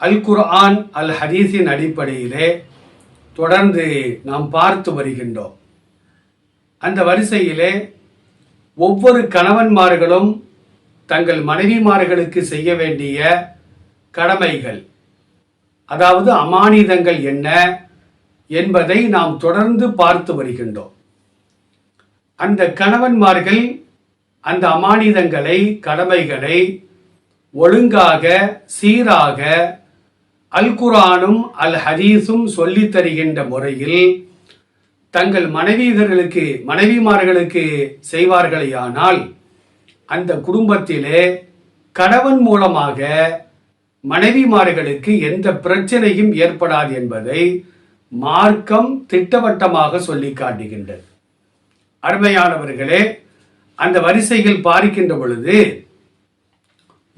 அல் குர்ஆன் அல் ஹதீஸின் அடிப்படையிலே தொடர்ந்து நாம் பார்த்து வருகின்றோம். அந்த வரிசையிலே ஒவ்வொரு கணவன்மார்களும் தங்கள் மனைவிமார்களுக்கு செய்ய வேண்டிய கடமைகள் அதாவது அமானிதங்கள் என்ன என்பதை நாம் தொடர்ந்து பார்த்து வருகின்றோம். அந்த கணவன்மார்கள் அந்த அமானிதங்களை கடமைகளை ஒழுங்காக சீராக அல் குரானும் அல் ஹதீஸும் சொல்லித் தருகின்ற முறையில் தங்கள் மனைவியர்களுக்கு மனைவிமார்களுக்கு செய்வார்களேயானால் அந்த குடும்பத்திலே கணவன் மூலமாக மனைவிமார்களுக்கு எந்த பிரச்சனையும் ஏற்படாது என்பதை மார்க்கம் திட்டவட்டமாக சொல்லி காட்டுகின்றது. அருமையானவர்களே அந்த வரிசைகள் பார்க்கின்ற பொழுது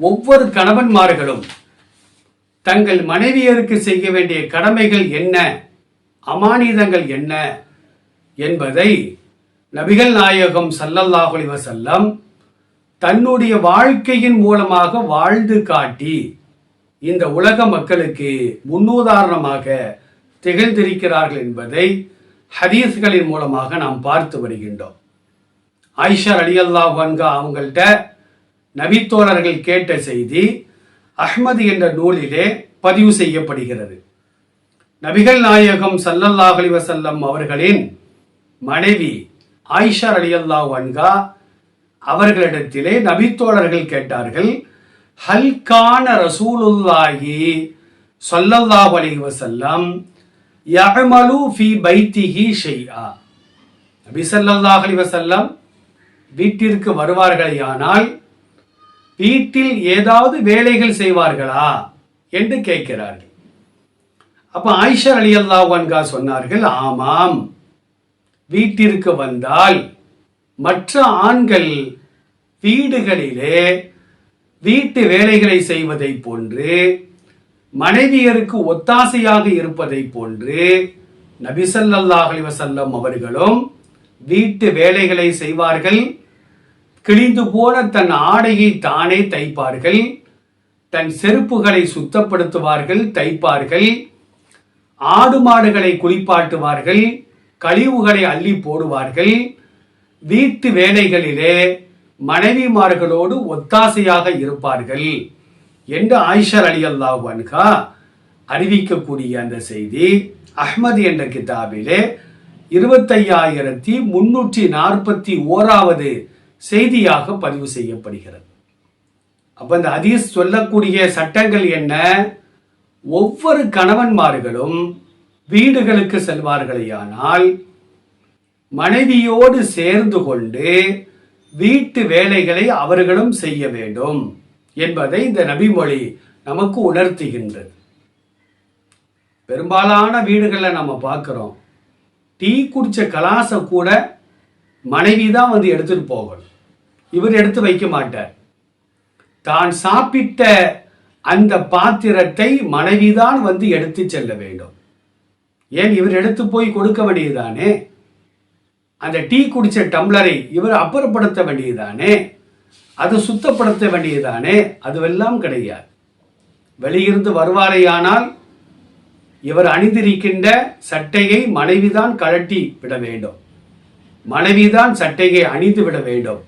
ஒவ்வொரு கணவன்மார்களும் தங்கள் மனைவியருக்கு செய்ய வேண்டிய கடமைகள் என்ன? அமானிதங்கள் என்ன? என்பதை நபிகள் நாயகம் சல்லல்லாஹு வசல்லம் தன்னுடைய வாழ்க்கையின் மூலமாக வாழ்ந்து காட்டி இந்த உலக மக்களுக்கு முன்னுதாரணமாக திகழ்ந்திருக்கிறார்கள் என்பதை ஹதீஸ்களின் மூலமாக நாம் பார்த்து வருகின்றோம். ஆயிஷா அலியல்லா வன்கா அவங்கள்ட்ட நபித்தோழர்கள் கேட்ட செய்தி அஹ்மது என்ற நூலிலே பதிவு செய்யப்படுகிறது. நபிகள் நாயகம் சல்லல்லாஹ் அலைஹி அவர்களின் மனைவி ஆயிஷா அலியல்லா வன்கா அவர்களிடத்திலே நபித்தோழர்கள் கேட்டார்கள் ஹல்கான ரசூலுல்லாஹி சொல்லல்லாஹ் அலி வசல்லம் யகமலு ஃபி பைத்திஹி ஷைஆ? நபி ஸல்லல்லாஹு அலைஹி வஸல்லம் வீட்டிற்கு வருவார்களேயானால் வீட்டில் ஏதாவது வேலைகள் செய்வார்களா என்று கேட்கிறார்கள். அப்ப ஆயிஷா அலி அல்லாஹன்கா சொன்னார்கள் ஆமாம் வீட்டிற்கு வந்தால் மற்ற ஆண்கள் வீடுகளிலே வீட்டு வேலைகளை செய்வதை போன்று மனைவியருக்கு ஒத்தாசையாக இருப்பதை போன்று நபிசல்லாஹ் அலி வசல்லம் அவர்களும் வீட்டு வேலைகளை செய்வார்கள். கிழிந்து போன தன் ஆடையை தானே தைப்பார்கள். தன் செருப்புகளை சுத்தப்படுத்துவார்கள் தைப்பார்கள். ஆடு மாடுகளை குளிப்பாட்டுவார்கள் கழிவுகளை அள்ளி போடுவார்கள். வீட்டு வேலைகளிலே மனைவிமார்களோடு ஒத்தாசையாக இருப்பார்கள் என்று ஆயிஷர் அலி அல்லாஹ் அன்கா அறிவிக்கக்கூடிய அந்த செய்தி. அஹ்மது என்ற கிதாபிலே இருபத்தையாயிரத்தி முன்னூற்றி நாற்பத்தி ஓராவது செய்தியாக பதிவு செய்யப்படுகிறது. அப்ப இந்த ஹதீஸ் சொல்லக்கூடிய சட்டங்கள் என்ன? ஒவ்வொரு கணவன்மார்களும் வீடுகளுக்கு செல்வார்களேயானால் மனைவியோடு சேர்ந்து கொண்டு வீட்டு வேலைகளை அவர்களும் செய்ய வேண்டும் என்பதை இந்த நபிமொழி நமக்கு உணர்த்துகின்றது. பெரும்பாலான வீடுகளில் நம்ம பார்க்குறோம். டீ குடிச்ச கலாசை கூட மனைவி தான் வந்து எடுத்துட்டு போகணும். இவர் எடுத்து வைக்க மாட்டார். தான் சாப்பிட்ட அந்த பாத்திரத்தை மனைவிதான் வந்து எடுத்து செல்ல வேண்டும். ஏன் இவர் எடுத்து போய் கொடுக்க வேண்டியதுதானே? அந்த டீ குடிச்ச டம்ளரை இவர் அப்புறப்படுத்த வேண்டியதுதானே? அது சுத்தப்படுத்த வேண்டியதுதானே? அதுவெல்லாம் கிடையாது. வெளியிருந்து வருவாரேயானால் இவர் அணிந்திருக்கின்ற சட்டையை மனைவிதான் கழட்டி விட வேண்டும். மனைவிதான் சட்டையை அணிந்து விட வேண்டும்.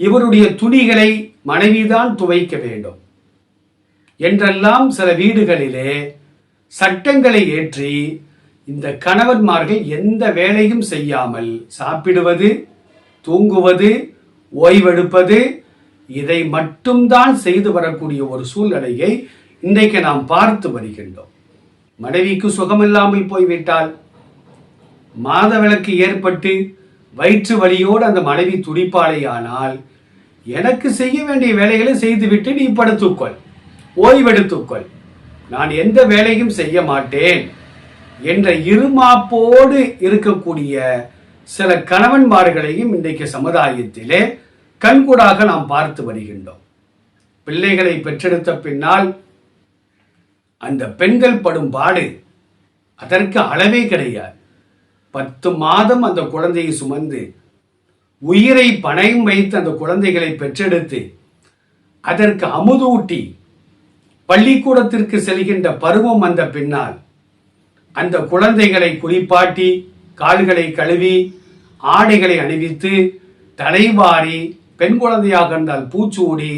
இவருடைய துணிகளை மனைவிதான் துவைக்க வேண்டும். என்றெல்லாம் சில வீடுகளிலே சட்டங்களை ஏற்றி இந்த கணவன்மார்கள் எந்த வேலையும் செய்யாமல் சாப்பிடுவது தூங்குவது ஓய்வெடுப்பது இதை மட்டும்தான் செய்து வரக்கூடிய ஒரு சூழ்நிலையை இன்றைக்கு நாம் பார்த்து வருகின்றோம். மனைவிக்கு சுகமில்லாமல் போய்விட்டால் மாதவிலக்கு ஏற்பட்டு வயிற்று வலியோடு அந்த மனைவி துடிப்பாளையானால் எனக்கு செய்ய வேண்டிய வேலைகளை செய்துவிட்டு நீ படுத்துக்கொள். ஓய்வெடுத்துக்கொள். நான் எந்த வேலையும் செய்ய மாட்டேன் என்ற இருமாப்போடு இருக்கக்கூடிய சில கணவன்மார்களையும் இன்றைக்கு சமுதாயத்திலே கண்கூடாக நாம் பார்த்து வருகின்றோம். பிள்ளைகளை பெற்றெடுத்த பின்னால் அந்த பெண்கள் படும் பாடு அதற்கு அளவே கிடையாது. பத்து மாதம் அந்த குழந்தையை சுமந்து உயிரை பணையும் வைத்து அந்த குழந்தைகளை பெற்றெடுத்து அதற்கு அமுதூட்டி பள்ளிக்கூடத்திற்கு செல்கின்ற பருவம் வந்த பின்னால் அந்த குழந்தைகளை குளிப்பாட்டி கால்களை கழுவி ஆடைகளை அணிவித்து தலைவாரி பெண் குழந்தையாக இருந்தால் பூச்சூடி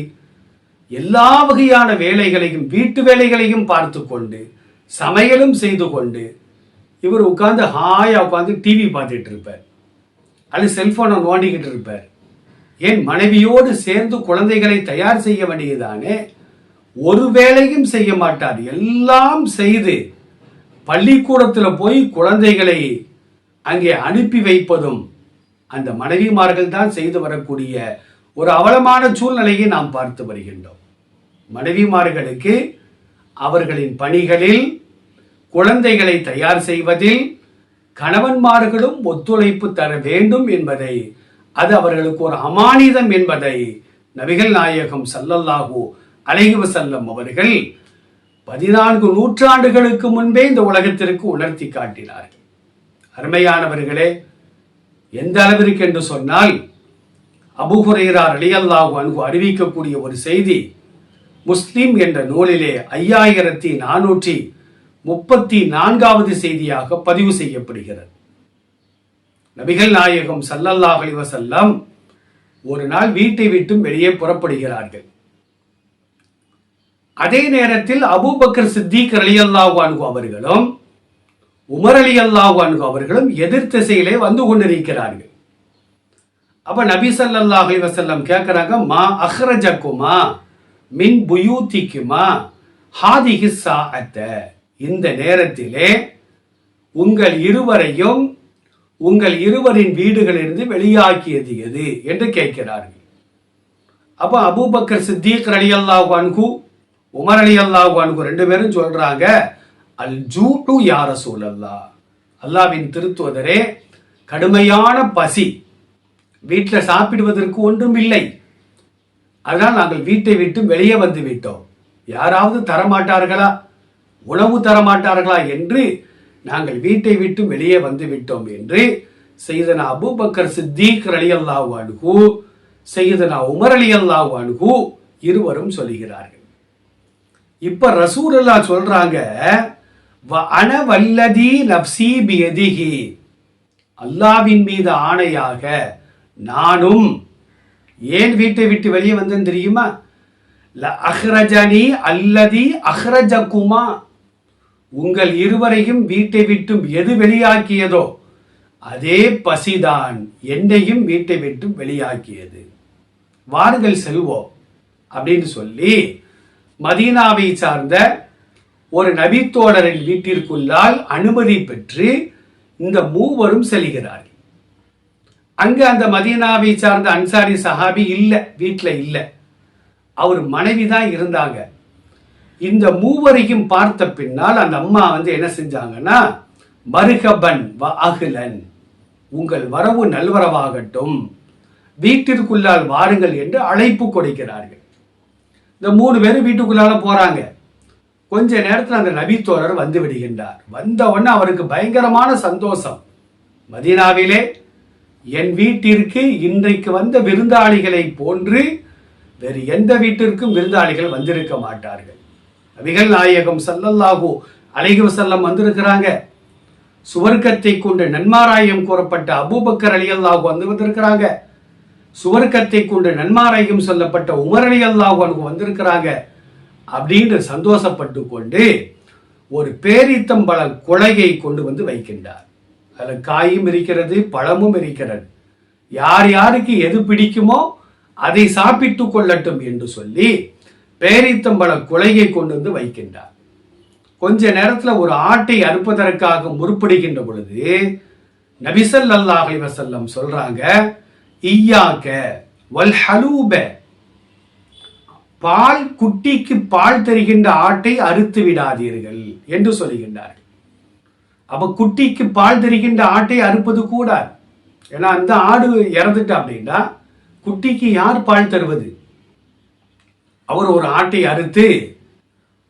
எல்லா வகையான வேலைகளையும் வீட்டு வேலைகளையும் பார்த்து கொண்டு சமையலும் செய்து கொண்டு இவர் உட்காந்து ஹாயாக உட்காந்து டிவி பார்த்துட்டு இருப்பார். அல்லது செல்போனை நோண்டிக்கிட்டு இருப்பார். ஏன் மனைவியோடு சேர்ந்து குழந்தைகளை தயார் செய்ய வேண்டியதானே ஒரு வேலையும் செய்ய மாட்டார். எல்லாம் செய்து பள்ளிக்கூடத்தில் போய் குழந்தைகளை அங்கே அனுப்பி வைப்பதும் அந்த மனைவிமார்கள் தான் செய்து வரக்கூடிய ஒரு அவலமான சூழ்நிலையை நாம் பார்த்து வருகின்றோம். மனைவிமார்களுக்கு அவர்களின் பணிகளில் குழந்தைகளை தயார் செய்வதில் கணவன்மார்களும் ஒத்துழைப்பு தர வேண்டும் என்பதை அது அவர்களுக்கு ஒரு அமானிதம் என்பதை நபிகள் நாயகம் சல்லல்லாஹூ அலைஹி செல்லம் அவர்கள் பதினான்கு நூற்றாண்டுகளுக்கு முன்பே இந்த உலகத்திற்கு உணர்த்தி காட்டினார்கள். அருமையானவர்களே எந்த அளவிற்கு என்று சொன்னால் அபுஹுரைரா அலியல்லாஹு அன்பு அறிவிக்கக்கூடிய ஒரு செய்தி முஸ்லிம் என்ற நூலிலே ஐயாயிரத்தி நானூற்றி முப்பத்தி நான்காவது செய்தியாக பதிவு செய்யப்படுகிறது. நபிகள் நாயகம் ஸல்லல்லாஹு அலைஹி ஒரு நாள் வீட்டை விட்டும் வெளியே புறப்படுகிறார்கள். அதே நேரத்தில் அபூபக்கர் சித்திக் அலி அன்ஹு அவர்களும் உமர் அலியல்லாஹு அன்ஹு அவர்களும் எதிர் திசையிலே வந்து கொண்டிருக்கிறார்கள். அப்ப நபி சல்லாஹ் அலிவசல்லம் கேட்கிறாங்க மா அஹ்ரஜக்குமா மின் புயூத்திக்குமா ஹாதிஹி சாஅத்த இந்த நேரத்திலே உங்கள் இருவரையும் உங்கள் இருவரின் வீடுகளிலிருந்து வெளியாக்கியது எது என்று கேட்கிறார்கள். அப்ப அபூபக்கர் சித்திக் ரலியல்லாஹு அல்லாஹ் உமர் ரலியல்லாஹு அன்ஹு ரெண்டு பேரும் சொல்றாங்க அல் ஜூட்டு யார சூழல்லா அல்லாவின் திருத்துவதரே கடுமையான பசி. வீட்டில் சாப்பிடுவதற்கு ஒன்றும் இல்லை. அதனால் நாங்கள் வீட்டை விட்டு வெளியே வந்து விட்டோம். யாராவது தரமாட்டார்களா? உணவு தரமாட்டார்களா என்று நாங்கள் வீட்டை விட்டு வெளியே வந்து விட்டோம் என்று செய்தனா அபூபக்கர் சித்தீக் அலி அல்லாஹு அணுகு செய்தனா உமர் அலி அல்லாஹு அணுகு இருவரும் சொல்கிறார்கள். இப்ப ரசூலுல்லா சொல்றாங்க "வ நப்சி பியதிஹி. அல்லாவின் மீது ஆணையாக நானும் ஏன் வீட்டை விட்டு வெளியே வந்தேன் தெரியுமா? ல அஹ்ரஜனி அல்லதி அஹ்ரஜகுமா. உங்கள் இருவரையும் வீட்டை விட்டும் எது வெளியாக்கியதோ அதே பசிதான் என்னையும் வீட்டை விட்டும் வெளியாக்கியது. வாருங்கள் செல்வோம் அப்படின்னு சொல்லி மதீனாவை சார்ந்த ஒரு நபித்தோழரின் வீட்டிற்குள்ளால் அனுமதி பெற்று இந்த மூவரும் செல்கிறார்கள். அங்க அந்த மதீனாவை சார்ந்த அன்சாரி சஹாபி இல்லை வீட்டில் இல்லை. அவர் மனைவி தான் இருந்தாங்க. இந்த மூவரையும் பார்த்த பின்னால் அந்த அம்மா வந்து என்ன செஞ்சாங்கன்னா மருகபன் வ அகிலன் உங்கள் வரவு நல்வரவாகட்டும் வீட்டிற்குள்ளால் வாருங்கள் என்று அழைப்பு கொடுக்கிறார்கள். இந்த மூணு பேரும் வீட்டுக்குள்ளால போறாங்க. கொஞ்ச நேரத்தில் அந்த நபித்தோழர் வந்து விடுகின்றார். வந்த உடனே அவருக்கு பயங்கரமான சந்தோஷம். மதீனாவிலே என் வீட்டிற்கு இன்றைக்கு வந்த விருந்தாளிகளை போன்று வேறு எந்த வீட்டிற்கும் விருந்தாளிகள் வந்திருக்க மாட்டார்கள். நபிகள் நாயகம் ஸல்லல்லாஹு அலைஹி செல்லம் வந்திருக்கிறாங்க. சுவர்க்கத்தை கொண்டு நன்மாராயம் கூறப்பட்ட அபூபக்கர் அலியல்லாஹு வந்து வந்திருக்கிறாங்க. சுவர்க்கத்தை கொண்டு நன்மாராயம் சொல்லப்பட்ட உமர் அலியல்லாஹு அனுகு வந்திருக்கிறாங்க. அப்படின்னு சந்தோஷப்பட்டு கொண்டு ஒரு பேரித்தம்பழ குலையை கொண்டு வந்து வைக்கின்றார். அதில் காயும் இருக்கிறது பழமும் இருக்கிறது. யார் யாருக்கு எது பிடிக்குமோ அதை சாப்பிட்டு கொள்ளட்டும் என்று சொல்லி பேரித்தம்பள குலையை கொண்டு வந்து வைக்கின்றார். கொஞ்ச நேரத்தில் ஒரு ஆட்டை அறுப்பதற்காக முற்படுகின்ற பொழுது நபிசல் அல்லாஹ் வசல்லம் சொல்றாங்க ஈயாக்க வல் ஹலூப. பால் குட்டிக்கு பால் தருகின்ற ஆட்டை அறுத்து விடாதீர்கள் என்று சொல்லுகின்றார்கள் அப்ப குட்டிக்கு பால் தருகின்ற ஆட்டை அறுப்பது கூடாது. ஏன்னா அந்த ஆடு இறந்துட்டா அப்படின்னா குட்டிக்கு யார் பால் தருவது? அவர் ஒரு ஆட்டை அறுத்து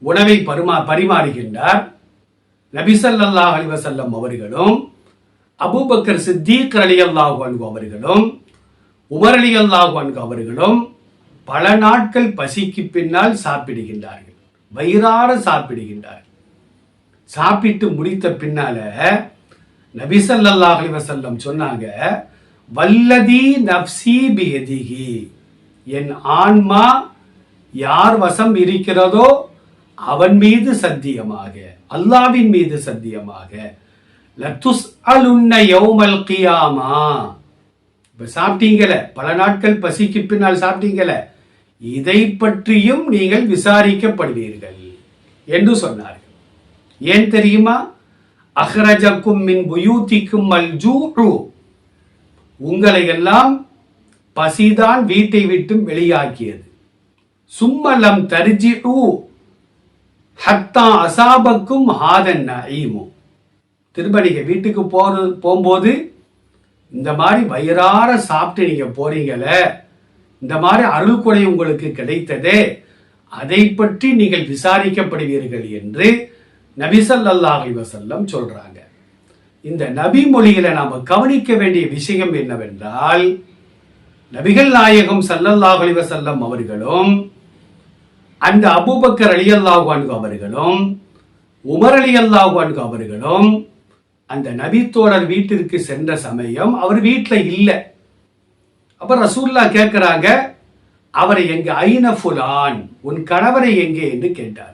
உணவை பரிமா பரிமாறுகின்றார். நபிசல்லா அலிவசல்லம் அவர்களும் அபூபக்கர் சித்தீக் அலி அல்லாஹு அன்கு அவர்களும் உமர் அலி அல்லாஹு அவர்களும் பல நாட்கள் பசிக்கு பின்னால் சாப்பிடுகின்றார்கள். வயிறார சாப்பிடுகின்றார்கள். சாப்பிட்டு முடித்த பின்னால நபிசல்லாஹ் அலிவசல்லம் சொன்னாங்க வல்லதி நப்சி பியதிகி என் ஆன்மா யார் வசம் இருக்கிறதோ அவன் மீது சத்தியமாக அல்லாவின் மீது சத்தியமாக. லத்துஸ் அலுன்ன யௌமல் கியாமா. இப்ப சாப்பிட்டீங்கல பல நாட்கள் பசிக்கு பின்னால் சாப்பிட்டீங்கல இதை பற்றியும் நீங்கள் விசாரிக்கப்படுவீர்கள் என்று சொன்னார்கள். ஏன் தெரியுமா? அஹ்ரஜக்கும் மின் புயூத்திக்கும் அல் உங்களை எல்லாம் பசிதான் வீட்டை விட்டு வெளியாக்கியது. சும்மலம் தரிஜி ஹத்தா அசாபக்கும் ஹாதன் நஈமு திரும்ப நீங்கள் வீட்டுக்கு போறது போகும்போது இந்த மாதிரி வயிறார சாப்பிட்டு நீங்கள் போறீங்கள இந்த மாதிரி அருள் உங்களுக்கு கிடைத்ததே அதை பற்றி நீங்கள் விசாரிக்கப்படுவீர்கள் என்று நபிசல்லாஹி வசல்லம் சொல்றாங்க. இந்த நபி மொழிகளை நாம் கவனிக்க வேண்டிய விஷயம் என்னவென்றால் நபிகள் நாயகம் சல்லல்லாஹ் செல்லம் வசல்லம் அவர்களும் அந்த அபூபக்கர் அலி அல்லாஹு அன்கு அவர்களும் உமர் அலி அல்லாஹு அன்கு அவர்களும் அந்த நபித்தோழர் வீட்டிற்கு சென்ற சமயம் அவர் வீட்டில் இல்லை. அப்போ ரசூல்லா கேட்குறாங்க அவரை எங்க ஐன ஃபுலான் உன் கணவரை எங்கே என்று கேட்டார்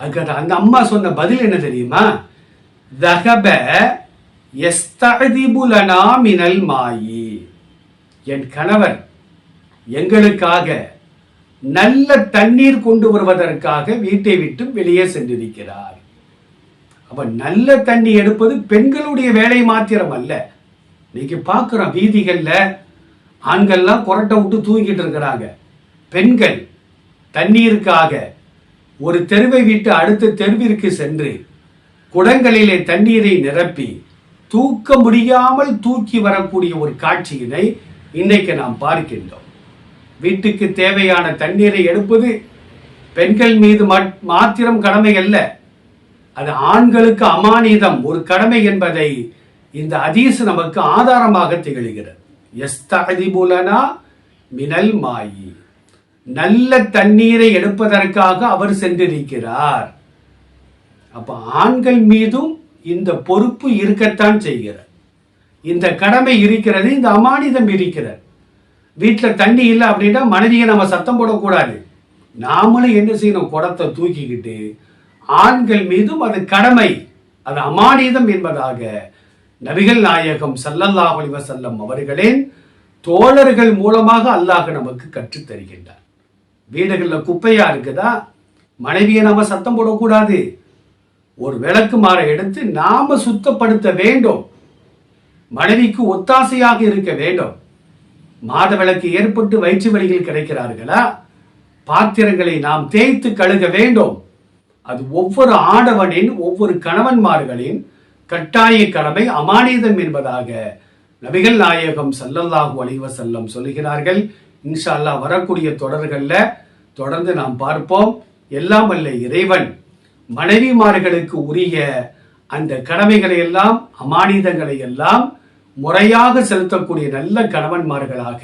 அதுக்கு அந்த அம்மா சொன்ன பதில் என்ன தெரியுமா? தகப எஸ்ததிபுலனா மினல் மாயி. என் கணவர் எங்களுக்காக நல்ல தண்ணீர் கொண்டு வருவதற்காக வீட்டை விட்டு வெளியே சென்றிருக்கிறார். அப்ப நல்ல தண்ணி எடுப்பது பெண்களுடைய வேலை மாத்திரம் அல்ல. இன்னைக்கு பார்க்குறோம் வீதிகளில் ஆண்கள்லாம் கொரட்டை விட்டு தூங்கிட்டு இருக்கிறாங்க. பெண்கள் தண்ணீருக்காக ஒரு தெருவை விட்டு அடுத்த தெருவிற்கு சென்று குடங்களிலே தண்ணீரை நிரப்பி தூக்க முடியாமல் தூக்கி வரக்கூடிய ஒரு காட்சியினை இன்றைக்கு நாம் பார்க்கின்றோம். வீட்டுக்கு தேவையான தண்ணீரை எடுப்பது பெண்கள் மீது மாத்திரம் கடமை அல்ல. அது ஆண்களுக்கு அமானிதம் ஒரு கடமை என்பதை இந்த அதீஸ் நமக்கு ஆதாரமாக திகழ்கிறது. எஸ்ததிபுலனா மினல் மாயி. நல்ல தண்ணீரை எடுப்பதற்காக அவர் சென்றிருக்கிறார். அப்ப ஆண்கள் மீதும் இந்த பொறுப்பு இருக்கத்தான் செய்கிறார் இந்த கடமை இருக்கிறது இந்த அமானிதம் இருக்கிறது. வீட்டில் தண்ணி இல்லை அப்படின்னா மனைவியை நம்ம சத்தம் போடக்கூடாது. நாமளும் என்ன செய்யணும்? குடத்தை தூக்கிக்கிட்டு ஆண்கள் மீதும் அது கடமை அது அமானிதம் என்பதாக நபிகள் நாயகம் சல்லல்லாஹ் செல்லம் அவர்களே தோழர்கள் மூலமாக அல்லாஹ் நமக்கு கற்றுத்தருகின்றார் வீடுகளில் குப்பையா இருக்குதா? மனைவியை நம்ம சத்தம் போடக்கூடாது. ஒரு விளக்கு மாற எடுத்து நாம சுத்தப்படுத்த வேண்டும். மனைவிக்கு ஒத்தாசையாக இருக்க வேண்டும். மாதவிளக்கு ஏற்பட்டு வயிற்று வழியில் கிடைக்கிறார்களா? பாத்திரங்களை நாம் தேய்த்து கழுக வேண்டும். அது ஒவ்வொரு ஆடவனின் ஒவ்வொரு கணவன்மார்களின் கட்டாய கடமை அமானிதம் என்பதாக நபிகள் நாயகம் சல்லல்லாஹு அலைவ செல்லம் சொல்லுகிறார்கள். இன்ஷா அல்லா வரக்கூடிய தொடர்களில் தொடர்ந்து நாம் பார்ப்போம். எல்லாம் வல்ல இறைவன் மனைவிமார்களுக்கு உரிய அந்த கடமைகளை எல்லாம் அமானிதங்களை எல்லாம் முறையாக செலுத்தக்கூடிய நல்ல கணவன்மார்களாக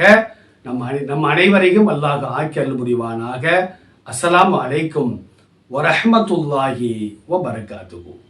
நம் நம் அனைவரையும் அல்லாஹ் ஆக்கியல் முடிவானாக அஸ்லாம் அலைக்கும் வரஹமத்துல்லாஹி வரகாத்துவோம்